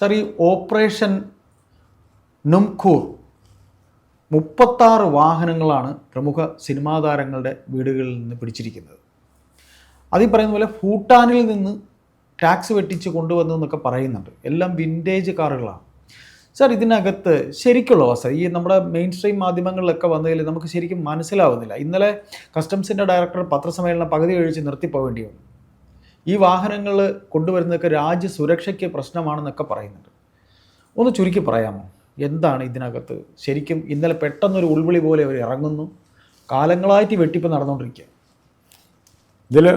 Sir ഈ operation Numkhor മുപ്പത്താറ് വാഹനങ്ങളാണ് പ്രമുഖ സിനിമാ താരങ്ങളുടെ വീടുകളിൽ നിന്ന് പിടിച്ചിരിക്കുന്നത്. അതീ പറയുന്ന പോലെ ഭൂട്ടാനിൽ നിന്ന് ടാക്സ് വെട്ടിച്ച് കൊണ്ടുവന്നു എന്നൊക്കെ പറയുന്നുണ്ട്. എല്ലാം വിന്റേജ് കാറുകളാണ്. സാർ ഇതിനകത്ത് ശരിക്കുള്ള അവസ്ഥ. ഈ നമ്മുടെ മെയിൻ സ്ട്രീം മാധ്യമങ്ങളിലൊക്കെ വന്നതിൽ നമുക്ക് ശരിക്കും മനസ്സിലാവുന്നില്ല. ഇന്നലെ കസ്റ്റംസിന്റെ ഡയറക്ടർ പത്രസമ്മേളനം പകുതി കഴിച്ച് നിർത്തിപ്പോവേണ്ടി വന്നു. ഈ വാഹനങ്ങൾ കൊണ്ടുവരുന്നതൊക്കെ രാജ്യ സുരക്ഷയ്ക്ക് പ്രശ്നമാണെന്നൊക്കെ പറയുന്നുണ്ട്. ഒന്ന് ചുരുക്കി പറയാമോ? എന്താണ് ഇതിനകത്ത്? ശരിക്കും ഇന്നലെ പെട്ടെന്നൊരു ഉൾവിളി പോലെ അവർ ഇറങ്ങുന്നു. കാലങ്ങളായിട്ട് വെട്ടിപ്പ് നടന്നുകൊണ്ടിരിക്കുക. ഇതിൽ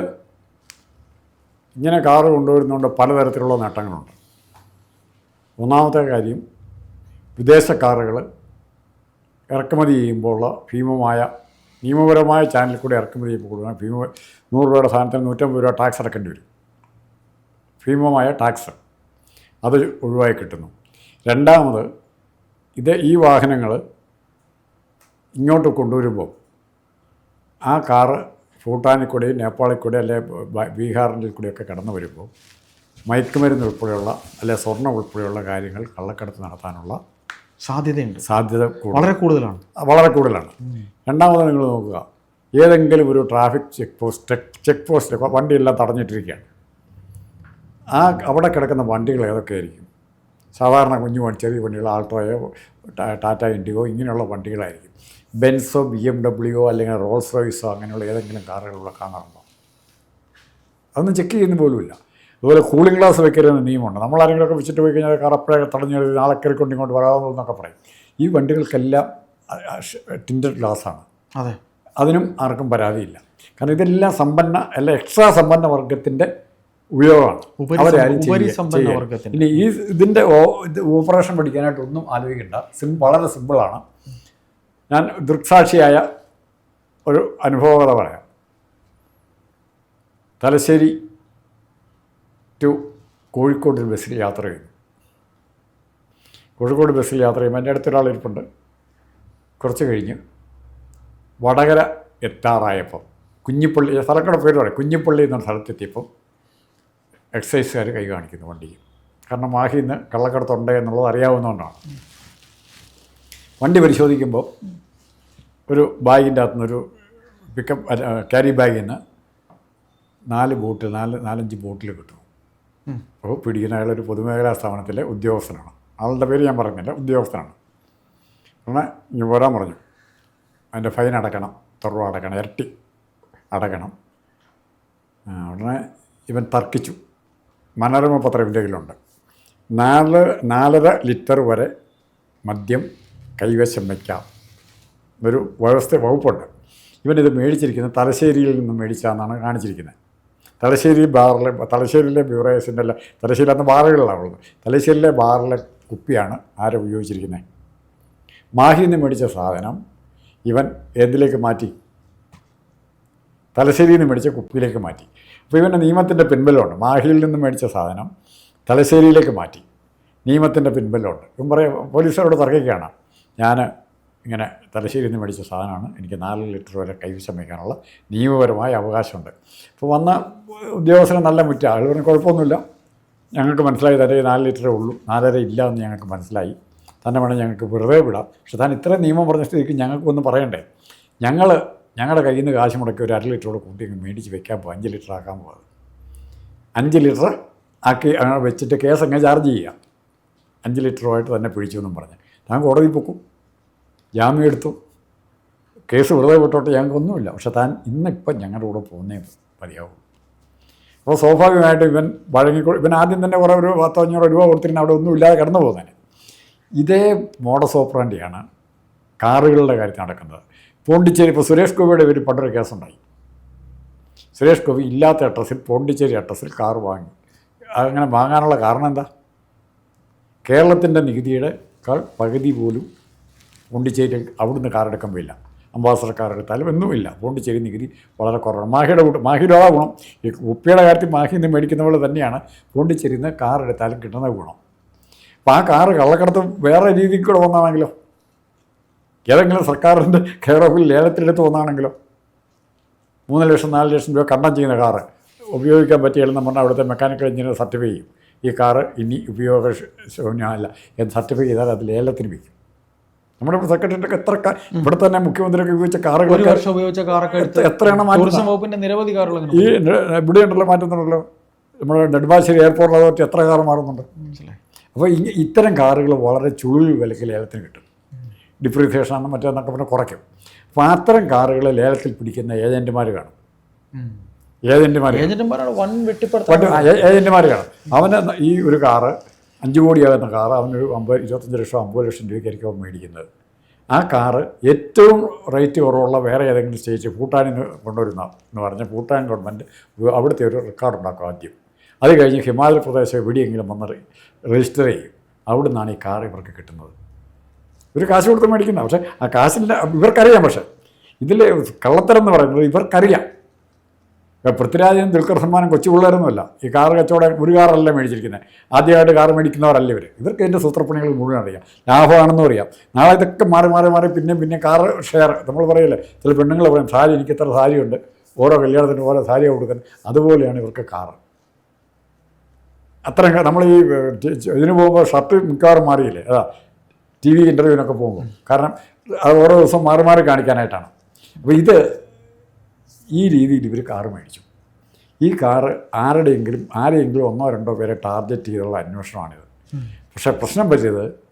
ഇങ്ങനെ കാറ് കൊണ്ടുവരുന്നതുകൊണ്ട് പലതരത്തിലുള്ള നേട്ടങ്ങളുണ്ട്. ഒന്നാമത്തെ കാര്യം വിദേശ കാറുകൾ ഇറക്കുമതി ചെയ്യുമ്പോൾ ഭീമമായ നിയമപരമായ ചാനലിൽ കൂടി ഇറക്കുമതി ചെയ്യുമ്പോൾ കൊടുക്കണം. ഭീമ നൂറ് രൂപയുടെ സാധനത്തിന് നൂറ്റമ്പത് രൂപ ടാക്സ് അടക്കേണ്ടി വരും. ഭീമമായ ടാക്സ് അത് ഒഴിവായി കിട്ടുന്നു. രണ്ടാമത് ഇത് ഈ വാഹനങ്ങൾ ഇങ്ങോട്ട് കൊണ്ടുവരുമ്പോൾ ആ കാറ് ഭൂട്ടാനിൽ കൂടെ നേപ്പാളിൽ കൂടെ അല്ലെ ബീഹാറിന്റെ കൂടിയൊക്കെ കൂടെയൊക്കെ കടന്നു വരുമ്പോൾ മയക്കുമരുന്ന് ഉൾപ്പെടെയുള്ള അല്ലെ സ്വർണം ഉൾപ്പെടെയുള്ള കാര്യങ്ങൾ കള്ളക്കടത്ത് നടത്താനുള്ള സാധ്യതയുണ്ട്. സാധ്യത വളരെ കൂടുതലാണ്. വളരെ കൂടുതലാണ്. രണ്ടാമത് നിങ്ങൾ നോക്കുക. ഏതെങ്കിലും ഒരു traffic check post check post വണ്ടിയെല്ലാം തടഞ്ഞിട്ടിരിക്കുകയാണ്. ആ അവിടെ കിടക്കുന്ന വണ്ടികൾ ഏതൊക്കെയായിരിക്കും സാധാരണ കുഞ്ഞു വണ്ടി ചെറിയ വണ്ടികൾ ആൾട്ടോയോ ടാ- ടാറ്റ ഇൻഡിഗോ ഇങ്ങനെയുള്ള വണ്ടികളായിരിക്കും. ബെൻസോ ബി എം ഡബ്ല്യുയോ അല്ലെങ്കിൽ റോൾസ് റോയ്സോ അങ്ങനെയുള്ള ഏതെങ്കിലും കാറുകളുള്ള കാണാറുണ്ടോ? അതൊന്നും ചെക്ക് ചെയ്യുന്ന പോലുമില്ല. അതുപോലെ കൂളിംഗ് ഗ്ലാസ് വെക്കരുതെന്ന് നിയമമുണ്ട്. നമ്മൾ ആരെങ്കിലുമൊക്കെ വെച്ചിട്ട് പോയി കഴിഞ്ഞാൽ അപ്പോഴേ തടഞ്ഞു എഴുതി നാളെ കയറിക്കൊണ്ട് ഇങ്ങോട്ട് വരാമോ എന്നൊക്കെ പറയും. ഈ വണ്ടികൾക്കെല്ലാം ടിന്റഡ് ഗ്ലാസ്സാണ് അതെ. അതിനും ആർക്കും പരാതിയില്ല. കാരണം ഇതെല്ലാം സമ്പന്ന അല്ല എക്സ്ട്രാ സമ്പന്ന വർഗത്തിന്റെ ഉപയോഗമാണ്. ഇനി ഈ ഇതിന്റെ ഓപ്പറേഷൻ പഠിക്കാനായിട്ട് ഒന്നും ആലോചിക്കേണ്ട. സിം വളരെ സിമ്പിളാണ്. ഞാൻ ദൃക്സാക്ഷിയായ ഒരു അനുഭവകഥ പറയാം. തലശ്ശേരി ടു കോഴിക്കോട് ബസ്സിൽ യാത്ര ചെയ്തു. കോഴിക്കോട് ബസ്സിൽ യാത്ര ചെയ്യുമ്പോൾ എന്റെ അടുത്തൊരാൾ ഇരിപ്പുണ്ട്. കുറച്ച് കഴിഞ്ഞ് വടകര എത്താറായപ്പോൾ കുഞ്ഞിപ്പള്ളി സ്ഥലക്കട പേര് പറയാം. കുഞ്ഞിപ്പള്ളി എന്ന സ്ഥലത്തെത്തിയപ്പോൾ എക്സൈസുകാർ കൈ കാണിക്കുന്നു വണ്ടിക്ക്. കാരണം മാഹിയിൽ ഇന്ന് കള്ളക്കടത്തുണ്ട് എന്നുള്ളത് അറിയാവുന്നതുകൊണ്ടാണ്. വണ്ടി പരിശോധിക്കുമ്പോൾ ഒരു ബാഗിന്റെ അകത്തുനിന്നൊരു പിക്കപ്പ് ക്യാരി ബാഗിൽ നിന്ന് നാല് ബോട്ടിൽ നാല് നാലഞ്ച് ബോട്ടിൽ കിട്ടും. അപ്പോൾ പിടിക്കുന്ന ഒരു പൊതുമേഖലാ സ്ഥാപനത്തിലെ ഉദ്യോഗസ്ഥനാണ്. ആളുടെ പേര് ഞാൻ പറഞ്ഞില്ല ഉദ്യോഗസ്ഥനാണ്. അങ്ങനെ ഇനി പോരാൻ പറഞ്ഞു അതിന്റെ ഫൈൻ അടക്കണം തുറവ് അടക്കണം ഇരട്ടി അടക്കണം. ഉടനെ ഇവൻ തർക്കിച്ചു. മനോരമ പത്രം എന്റെ കയ്യിലുണ്ട്. നാല് നാലര ലിറ്റർ വരെ മദ്യം കൈവശം വയ്ക്കാം. ഒരു വ്യവസ്ഥ വകുപ്പുണ്ട്. ഇവനിത് മേടിച്ചിരിക്കുന്നത് തലശ്ശേരിയിൽ നിന്ന് മേടിച്ചാന്നാണ് കാണിച്ചിരിക്കുന്നത്. തലശ്ശേരി ബാറിലെ തലശ്ശേരിയിലെ ബ്യൂറേഴ്സിന്റെ അല്ല തലശ്ശേരി അന്ന് ബാറുകളിലാണ് ഉള്ളത്. തലശ്ശേരിയിലെ ബാറിലെ കുപ്പിയാണ് ആരെ ഉപയോഗിച്ചിരിക്കുന്നത്? മാഹിയിൽ നിന്ന് മേടിച്ച സാധനം ഇവൻ എന്തിലേക്ക് മാറ്റി? തലശ്ശേരിയിൽ നിന്ന് മേടിച്ച കുപ്പിയിലേക്ക് മാറ്റി. അപ്പോൾ ഇവന്റെ നിയമത്തിന്റെ പിൻബലമുണ്ട്. മാഹിയിൽ നിന്ന് മേടിച്ച സാധനം തലശ്ശേരിയിലേക്ക് മാറ്റി. നിയമത്തിന്റെ പിൻബലമുണ്ട്. ഇവൻ പറയും പോലീസോട് തർക്കിക്കുകയാണ്. ഞാൻ ഇങ്ങനെ തലശ്ശേരിയിൽ നിന്ന് മേടിച്ച സാധനമാണ്. എനിക്ക് നാല് ലിറ്റർ വരെ കൈവശം വയ്ക്കാനുള്ള നിയമപരമായ അവകാശമുണ്ട്. അപ്പോൾ വന്ന ഉദ്യോഗസ്ഥരെ നല്ല മുറ്റ. ആൾ പറഞ്ഞു കുഴപ്പമൊന്നുമില്ല. ഞങ്ങൾക്ക് മനസ്സിലായി. തരേ നാല് ലിറ്ററേ ഉള്ളൂ. നാലര ഇല്ല എന്ന് ഞങ്ങൾക്ക് മനസ്സിലായി. തന്നെ വേണം ഞങ്ങൾക്ക് വെറുതെ വിടാം. പക്ഷെ താൻ ഇത്രയും നിയമം പറഞ്ഞ സ്ഥിതിക്ക് ഞങ്ങൾക്കൊന്നും പറയണ്ടേ? ഞങ്ങൾ ഞങ്ങളുടെ കയ്യിൽ നിന്ന് കാശ് മുടക്കി ഒരു അര ലിറ്ററോട് കൂട്ടി അങ്ങ് മേടിച്ച് വെക്കാൻ പോകും അഞ്ച് ലിറ്റർ ആക്കാൻ പോകുന്നത് അഞ്ച് ലിറ്റർ ആക്കി അങ്ങനെ വെച്ചിട്ട് കേസ് അങ്ങ് ചാർജ് ചെയ്യുക അഞ്ച് ലിറ്ററുമായിട്ട് തന്നെ പിടിച്ചു എന്നും പറഞ്ഞ്. താൻ കോടതി പൊക്കും. ജാമ്യം എടുത്തു കേസ് വെറുതെ വിട്ടോട്ട് ഞങ്ങൾക്കൊന്നുമില്ല. പക്ഷെ താൻ ഇന്നിപ്പം ഞങ്ങളുടെ കൂടെ പോകുന്നേ മതിയാവും അപ്പോൾ സ്വാഭാവികമായിട്ടും ഇവൻ വഴങ്ങിക്കൊ ഇവൻ ആദ്യം തന്നെ കുറേ ഒരു പത്തോ അഞ്ഞൂറോ രൂപ കൊടുത്തിരുന്ന അവിടെ ഒന്നും ഇല്ലാതെ കടന്നു പോകുന്നതിന്. ഇതേ മോഡസ് ഓപ്പറാണ്ടിയാണ് കാറുകളുടെ കാര്യത്തിൽ നടക്കുന്നത്. പോണ്ടിച്ചേരി ഇപ്പോൾ സുരേഷ് ഗോപിയുടെ പേര് പണ്ടൊരു കേസുണ്ടായി. സുരേഷ് ഗോപി ഇല്ലാത്ത അഡ്രസ്സിൽ പോണ്ടിച്ചേരി അഡ്രസ്സിൽ കാർ വാങ്ങി. അങ്ങനെ വാങ്ങാനുള്ള കാരണം എന്താ? കേരളത്തിന്റെ നികുതിയുടെ പകുതി പോലും പോണ്ടിച്ചേരി അവിടുന്ന് കാർ എടുക്കാൻ പോയില്ല അംബാസഡർ കാർ എടുത്താലും ഒന്നുമില്ല പോണ്ടിച്ചേരി നികുതി വളരെ കുറവാണ്. മാഹിയുടെ കൂട്ട് മാഹിയുടെ ആ ഗുണം ഈ കുപ്പിയുടെ കാര്യത്തിൽ മാഹിയിൽ നിന്ന് മേടിക്കുന്ന പോലെ തന്നെയാണ് പോണ്ടിച്ചേരിയിൽ നിന്ന് കാർ എടുത്താലും കിട്ടുന്ന ഗുണം. അപ്പോൾ ആ കാറ് കള്ളക്കടത്ത് വേറെ രീതിയിൽ കൂടെ വന്നാണെങ്കിലോ? ഏതെങ്കിലും സർക്കാരിന്റെ കെയർ ഓഫിൽ ലേലത്തിലെടുത്ത് വന്നാണെങ്കിലോ? മൂന്ന് ലക്ഷം നാല് ലക്ഷം രൂപ കണ്ടം ചെയ്യുന്ന കാറ് ഉപയോഗിക്കാൻ പറ്റിയാലും പറഞ്ഞാൽ അവിടുത്തെ മെക്കാനിക്കൽ എഞ്ചിനീയർ സർട്ടിഫൈ ചെയ്യും. ഈ കാറ് ഇനി ഉപയോഗ ശൂന്യമല്ല എന്ന് സർട്ടിഫൈ ചെയ്താൽ അത് ലേലത്തിന് വിൽക്കും. നമ്മുടെ ഇവിടെ സെക്രട്ടറിയൊക്കെ എത്ര ഇവിടെ തന്നെ മുഖ്യമന്ത്രിയൊക്കെ ഉപയോഗിച്ച കാറുകൾ വർഷം ഉപയോഗിച്ച കാറൊക്കെ എത്ര-? ടൂറിസം വകുപ്പിന്റെ നിരവധി കാറുകൾ ഈ ഇവിടെ ഉണ്ടല്ലോ മാറ്റുന്നുണ്ടല്ലോ നമ്മുടെ നെടുമ്പാശ്ശേരി എയർപോർട്ട് അതോറിറ്റി എത്ര കാർ മാറുന്നുണ്ട്? അപ്പോൾ ഇത്തരം കാറുകൾ വളരെ ചുഴി വിലക്ക് ലേലത്തിന് കിട്ടും. ഡിപ്രീസിയേഷൻ ആണ് മറ്റേന്നൊക്കെ പറഞ്ഞാൽ കുറയ്ക്കും. അപ്പോൾ അത്തരം കാറുകൾ ലേലത്തിൽ പിടിക്കുന്ന ഏജന്റുമാർ കാണും. ഏജന്റുമാർ ഏജന്റുമാരാണ് വൺ വെട്ടിപ്പെടുത്താൻ ഏജന്റുമാർ കാണും. അവന് ഈ ഒരു കാറ് അഞ്ച് കോടിയാകുന്ന കാറ് അവനൊരു അമ്പത് ഇരുപത്തഞ്ച് ലക്ഷം അമ്പത് ലക്ഷം രൂപയ്ക്കായിരിക്കും അവൻ മേടിക്കുന്നത്. ആ കാറ് ഏറ്റവും റേറ്റ് കുറവുള്ള വേറെ ഏതെങ്കിലും സ്റ്റേറ്റ് ഭൂട്ടാനിന് കൊണ്ടുവരുന്ന എന്ന് പറഞ്ഞാൽ ഭൂട്ടാൻ ഗവൺമെന്റ് അവിടുത്തെ ഒരു റെക്കോർഡ് ഉണ്ടാക്കും ആദ്യം. അത് കഴിഞ്ഞ് ഹിമാചൽ പ്രദേശ് എവിടെയെങ്കിലും വന്ന് രജിസ്റ്റർ ചെയ്യും. അവിടെ നിന്നാണ് ഈ കാർ ഇവർക്ക് കിട്ടുന്നത്. ഒരു കാശ് കൊടുത്ത് മേടിക്കുന്ന പക്ഷേ ആ കാശില്ല ഇവർക്കറിയാം പക്ഷേ ഇതിൽ കള്ളത്തരം എന്ന് പറയുന്നത് ഇവർക്കറിയാം. പൃഥ്വിരാജനും ദുൽഖർ സൽമാനും കൊച്ചു പിള്ളേരൊന്നുമല്ല. ഈ കാർ കച്ചവടം ഒരു കാറല്ല മേടിച്ചിരിക്കുന്നത് ആദ്യമായിട്ട് കാർ മേടിക്കുന്നവരല്ല ഇവർ ഇവർക്ക് എന്റെ സൂത്രപ്പണികൾ മുഴുവൻ അറിയാം. ലാഭമാണെന്നും അറിയാം. നാളെ ഇതൊക്കെ മാറി മാറി മാറി പിന്നെ പിന്നെ കാർ ഷെയർ. നമ്മൾ പറയില്ലേ ചില പെണ്ണുങ്ങൾ പറയും സാരി എനിക്ക് ഇത്ര സാരിയുണ്ട്. ഓരോ കല്യാണത്തിന് ഓരോ സാരി കൊടുക്കുന്നത്. അതുപോലെയാണ് ഇവർക്ക് കാർ. അത്ര നമ്മൾ ഈ ഇതിന് പോകുമ്പോൾ ഷർട്ട് മിക്കവാറും മാറിയില്ലേ? അതാ ടി വി ഇന്റർവ്യൂവിനൊക്കെ പോകുമ്പോൾ കാരണം അത് ഓരോ ദിവസം മാറി മാറി കാണിക്കാനായിട്ടാണ്. അപ്പോൾ ഇത് ഈ രീതിയിൽ ഇവർ കാറ് മേടിച്ചു. ഈ കാറ് ആരുടെയെങ്കിലും ആരെയെങ്കിലും ഒന്നോ രണ്ടോ പേരെ ടാർഗറ്റ് ചെയ്തുള്ള അന്വേഷണമാണിത്. പക്ഷേ പ്രശ്നം പറ്റിയത്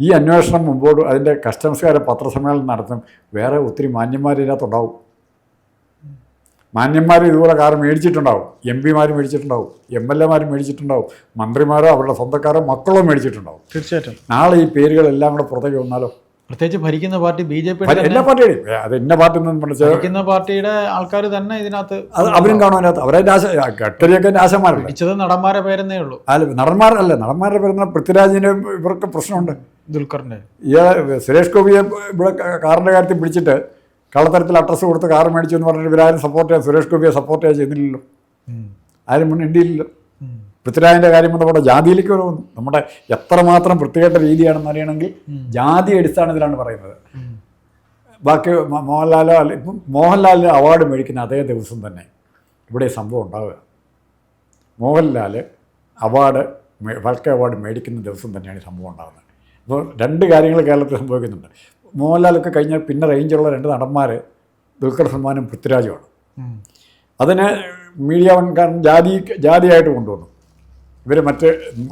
ഈ അന്വേഷണം മുമ്പോട്ട് അതിന്റെ കസ്റ്റംസുകാരെ പത്രസമ്മേളനം നടത്തും വേറെ ഒത്തിരി മാന്യന്മാർ ഇതിനകത്തുണ്ടാവും മാന്യന്മാർ ഇതുപോലെ കാർ മേടിച്ചിട്ടുണ്ടാവും. എം പിമാർ മേടിച്ചിട്ടുണ്ടാവും. എം എൽ എമാർ മേടിച്ചിട്ടുണ്ടാവും. മന്ത്രിമാരോ അവരുടെ സ്വന്തക്കാരോ മക്കളോ മേടിച്ചിട്ടുണ്ടാവും. തീർച്ചയായിട്ടും. നാളെ ഈ പേരുകളെല്ലാം കൂടെ പുറത്തേക്ക് വന്നാലോ? പ്രത്യേകിച്ച് ഭരിക്കുന്ന പാർട്ടി ബി ജെ പി എല്ലാ പാർട്ടിയുടെയും. അത് ഇന്ന പാർട്ടി ഭരിക്കുന്ന പാർട്ടിയുടെ ആൾക്കാർ തന്നെ ഇതിനകത്ത് അവരും കാണും അതിനകത്ത്. അവരെ ആശ ഗഡ്കരിയൊക്കെ ആശമാരല്ലേ പിടിച്ചത് നടന്മാരെ പേരെന്നേ ഉള്ളൂ. അല്ല നടന്മാരല്ല നടന്മാരുടെ പേര് പൃഥ്വിരാജിന് ഇവർക്ക് പ്രശ്നമുണ്ട്. ദുൽഖറിന്റെ ഇയാൾ സുരേഷ് ഗോപിയെ ഇവിടെ കാറിന്റെ കാര്യത്തിൽ പിടിച്ചിട്ട് കള്ളത്തരത്തിൽ അഡ്രസ്സ് കൊടുത്ത് കാർ മേടിച്ചു എന്ന് പറഞ്ഞിട്ട് ഇവരാരും സപ്പോർട്ട് ചെയ്യാൻ സുരേഷ് ഗോപിയെ സപ്പോർട്ട് ചെയ്യാൻ ചെയ്യുന്നില്ലല്ലോ. ആരും മുന്നിട്ടില്ലല്ലോ പൃഥ്വിരാജിന്റെ കാര്യം വന്നപ്പോൾ ജാതിയിലേക്ക് വരെ വന്നു. നമ്മുടെ എത്രമാത്രം വൃത്തികെട്ട രീതിയാണെന്ന് അറിയണമെങ്കിൽ ജാതി അടിസ്ഥാനത്തിലാണ് പറയുന്നത്. ബാക്കി മോഹൻലാലോ അല്ല ഇപ്പം മോഹൻലാലിന് അവാർഡ് മേടിക്കുന്ന അതേ ദിവസം തന്നെ ഇവിടെ സംഭവം ഉണ്ടാവുക. മോഹൻലാൽ അവാർഡ് മേ- അവാർഡ് മേടിക്കുന്ന ദിവസം തന്നെയാണ് ഈ സംഭവം ഉണ്ടാകുന്നത് അപ്പോൾ രണ്ട് കാര്യങ്ങൾ കേരളത്തിൽ സംഭവിക്കുന്നുണ്ട്. മോഹൻലാലൊക്കെ കഴിഞ്ഞ പിന്നെ റേഞ്ചുള്ള രണ്ട് നടന്മാർ ദുൽഖർ സൽമാനും പൃഥ്വിരാജുമാണ്. അതിനെ മീഡിയ വൻകാരൻ ജാതി ജാതിയായിട്ട് കൊണ്ടുവന്നു. ഇവർ മറ്റ്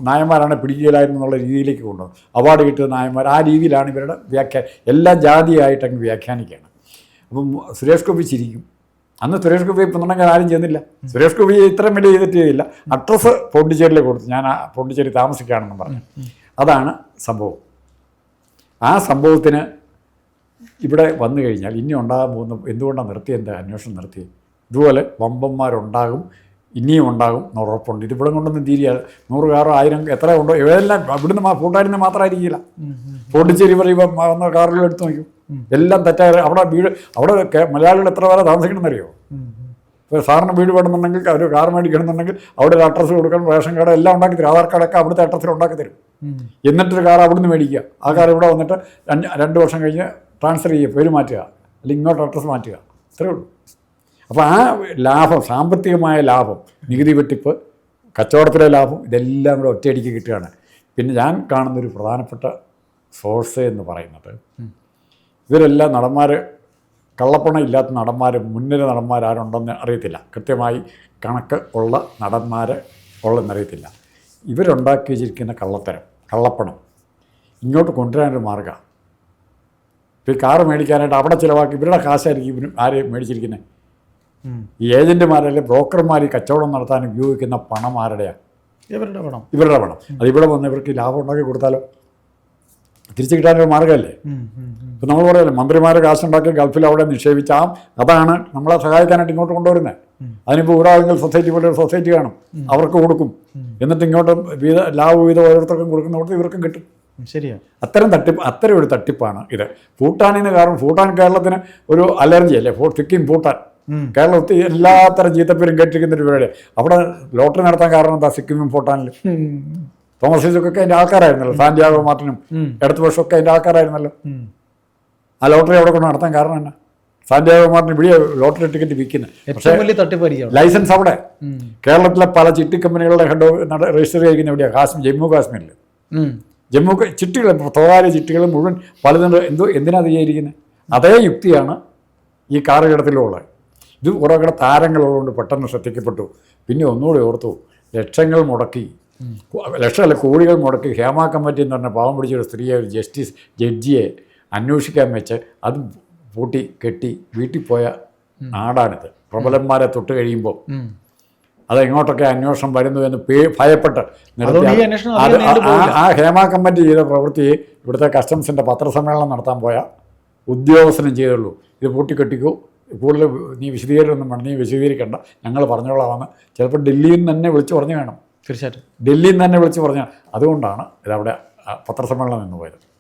നായന്മാരാണ് പിടിക്കുകയില്ലായിരുന്നു എന്നുള്ള രീതിയിലേക്ക് കൊണ്ടുവന്നു. അവാർഡ് കിട്ടുന്ന നായന്മാർ ആ രീതിയിലാണ് ഇവരുടെ വ്യാഖ്യ എല്ലാം ജാതിയായിട്ട് അങ്ങ് വ്യാഖ്യാനിക്കുകയാണ്. അപ്പം സുരേഷ് ഗോപി ചിരിക്കും. അന്ന് സുരേഷ് ഗോപി പിന്തുണയ്ക്കാൻ ആരും ചെന്നില്ല സുരേഷ് ഗോപി ഇത്രയും വലിയ ചെയ്തിട്ട് ചെയ്തില്ല. അഡ്രസ്സ് പോണ്ടിച്ചേരിയിൽ കൊടുത്തു. ഞാൻ ആ പോണ്ടിച്ചേരി താമസിക്കുകയാണെന്ന് പറഞ്ഞു. അതാണ് സംഭവം. ആ സംഭവത്തിന് ഇവിടെ വന്നു കഴിഞ്ഞാൽ ഇനി ഉണ്ടാകാൻ പോകുന്ന എന്തുകൊണ്ടാണ് നിർത്തിയത്? അന്വേഷണം നിർത്തി ഇതുപോലെ വമ്പന്മാരുണ്ടാകും. ഇനിയും ഉണ്ടാകും എന്ന് ഉറപ്പുണ്ട്. ഇത് കൊണ്ടൊന്നും തീരുക നൂറ് കാറോ ആയിരം എത്ര ഉണ്ടോ? ഇവയെല്ലാം ഇവിടുന്ന് കൂട്ടായിരുന്ന മാത്രമായിരിക്കില്ല. പോണ്ടിച്ചേരി പറയുമ്പോൾ വന്ന കാറുകൾ എടുത്തു നോക്കും. എല്ലാം തെറ്റായ അവിടെ വീട് അവിടെ മലയാളികൾ എത്ര പേരെ താമസിക്കണമെന്നറിയോ? ഇപ്പോൾ സാറിന് വീട് വേണമെന്നുണ്ടെങ്കിൽ അവർ കാർ മേടിക്കണമെന്നുണ്ടെങ്കിൽ അവിടെ ഒരു അഡ്രസ്സ് കൊടുക്കണം റേഷൻ കാർഡ് എല്ലാം ഉണ്ടാക്കി തരും. ആധാർ കാർഡൊക്കെ അവിടുത്തെ അഡ്രസ്സിൽ ഉണ്ടാക്കി തരും. എന്നിട്ടൊരു കാർ അവിടുന്ന് മേടിക്കുക. ആ കാർ ഇവിടെ വന്നിട്ട് രണ്ട് രണ്ട് വർഷം കഴിഞ്ഞ് ട്രാൻസ്ഫർ ചെയ്യുക പേര് മാറ്റുക. അല്ലെങ്കിൽ ഇങ്ങോട്ട് അഡ്രസ്സ് മാറ്റുക. അത്രേ ഉള്ളൂ. അപ്പോൾ ആ ലാഭം സാമ്പത്തികമായ ലാഭം നികുതി വെട്ടിപ്പ് കച്ചവടത്തിലെ ലാഭം ഇതെല്ലാം കൂടെ ഒറ്റയടിക്ക് കിട്ടുകയാണ്. പിന്നെ ഞാൻ കാണുന്നൊരു പ്രധാനപ്പെട്ട സോഴ്സ് എന്ന് പറയുന്നത് ഇവരെല്ലാം നടന്മാർ കള്ളപ്പണം ഇല്ലാത്ത നടന്മാർ മുൻനിര നടന്മാരാരുണ്ടെന്ന് അറിയത്തില്ല. കൃത്യമായി കണക്ക് ഉള്ള നടന്മാർ ഉള്ളെന്നറിയത്തില്ല ഇവരുണ്ടാക്കി വെച്ചിരിക്കുന്ന കള്ളത്തരം കള്ളപ്പണം ഇങ്ങോട്ട് കൊണ്ടുവരാനൊരു മാർഗമാണ്. ഇപ്പോൾ ഈ കാറ് മേടിക്കാനായിട്ട് അവിടെ ചിലവാക്കി ഇവരുടെ കാശായിരിക്കും ഇവരും ആരെയും മേടിച്ചിരിക്കുന്നത് ഈ ഏജന്റുമാരല്ലേ ബ്രോക്കർമാർ ഈ കച്ചവടം നടത്താൻ ഉപയോഗിക്കുന്ന പണം ആരുടെയാണ് ഇവരുടെ പണം. ഇവരുടെ പണം. അത് ഇവിടെ വന്ന് ഇവർക്ക് ലാഭം ഉണ്ടാക്കി കൊടുത്താലോ? തിരിച്ചു കിട്ടാനൊരു മാർഗമല്ലേ? ഇപ്പം നമ്മൾ പറയല്ലേ മന്ത്രിമാരെ കാശുണ്ടാക്കി ഗൾഫിൽ അവിടെ നിക്ഷേപിച്ചാൽ അതാണ് നമ്മളെ സഹായിക്കാനായിട്ട് ഇങ്ങോട്ട് കൊണ്ടുവരുന്നത് അതിനിപ്പോൾ ഒരാളെങ്കിൽ സൊസൈറ്റി പോലെ ഒരു സൊസൈറ്റി കാണും. അവർക്ക് കൊടുക്കും. എന്നിട്ട് ഇങ്ങോട്ട് വീത ലാഭവിധം ഓരോരുത്തർക്കും കൊടുക്കുന്നിടത്ത് ഇവർക്കും കിട്ടും. ശരിയാണ് അത്തരം തട്ടിപ്പ് അത്തരം ഒരു തട്ടിപ്പാണ് ഇത്. ഭൂട്ടാനിന് കാരണം ഭൂട്ടാൻ കേരളത്തിന് ഒരു അലർജി അല്ലേ? സിക്കിം ഭൂട്ടാൻ. കേരളത്തിൽ എല്ലാത്തരം ചീത്തപ്പേരും കേട്ടിരിക്കുന്ന ഒരു പരിപാടി. അവിടെ ലോട്ടറി നടത്താൻ കാരണം എന്താ? സിക്കിമും ഭൂട്ടാനിലും. തോമസ് ഐസക്കൊക്കെ അതിന്റെ ആൾക്കാരായിരുന്നല്ലോ. സാന്റിയാഗോ മാർട്ടിനും ഇടതുപക്ഷമൊക്കെ അതിന്റെ ആൾക്കാരായിരുന്നല്ലോ. ആ ലോട്ടറി അവിടെ കൊണ്ട് നടത്താൻ കാരണം എന്നാ? സാന്റിയാഗോ മാർട്ടിന് ഇവിടെ ലോട്ടറി ടിക്കറ്റ് വിൽക്കുന്നത്. ലൈസൻസ് അവിടെ. കേരളത്തിലെ പല ചിട്ടി കമ്പനികളുടെ ഹെഡ് രജിസ്റ്റർ ചെയ്തിരിക്കുന്ന എവിടെയാണ് കാശ്മീർ ജമ്മു കാശ്മീരിൽ ജമ്മു ചിട്ടികൾ സ്വകാര്യ ചിട്ടികൾ മുഴുവൻ പലതും എന്തോ എന്തിനാ ചെയ്യാതിരിക്കുന്നത് അതേ യുക്തിയാണ് ഈ കാറുകിടത്തിലുള്ളത് ഇത് കുറേ കൂടെ താരങ്ങളുള്ളതുകൊണ്ട് പെട്ടെന്ന് ശ്രദ്ധിക്കപ്പെട്ടു. പിന്നെ ഒന്നുകൂടി ഓർത്തു ലക്ഷങ്ങൾ മുടക്കി. ലക്ഷമല്ല കോടികൾ മുടക്കി. ഹേമ കമ്മിറ്റി എന്ന് പറഞ്ഞ പാവം പിടിച്ച ഒരു സ്ത്രീയെ ഒരു ജസ്റ്റിസ് ജഡ്ജിയെ അന്വേഷിക്കാൻ വെച്ച് അത് പൂട്ടി കെട്ടി വീട്ടിൽ പോയ നാടാണിത് പ്രബലന്മാരെ തൊട്ട് കഴിയുമ്പോൾ. അത് എങ്ങോട്ടൊക്കെ അന്വേഷണം വരുന്നു എന്ന് പേ ഭയപ്പെട്ട് ആ- ഹേമ കമ്മിറ്റി ചെയ്ത പ്രവൃത്തി ഇവിടുത്തെ കസ്റ്റംസിന്റെ പത്രസമ്മേളനം നടത്താൻ പോയ ഉദ്യോഗസ്ഥനും ചെയ്തുള്ളൂ. ഇത് പൂട്ടിക്കെട്ടിക്കോ കൂടുതൽ നീ വിശദീകരണമൊന്നും വേണം നീ വിശദീകരിക്കേണ്ട. ഞങ്ങൾ പറഞ്ഞോളാമെന്ന്. ചിലപ്പോൾ ഡൽഹിയിൽ നിന്ന് തന്നെ വിളിച്ച് പറഞ്ഞു വേണം തീർച്ചയായിട്ടും. ഡൽഹിയിൽ നിന്ന് തന്നെ വിളിച്ച് പറഞ്ഞു അതുകൊണ്ടാണ് ഇതവിടെ പത്രസമ്മേളനം നിന്ന് പോയത്.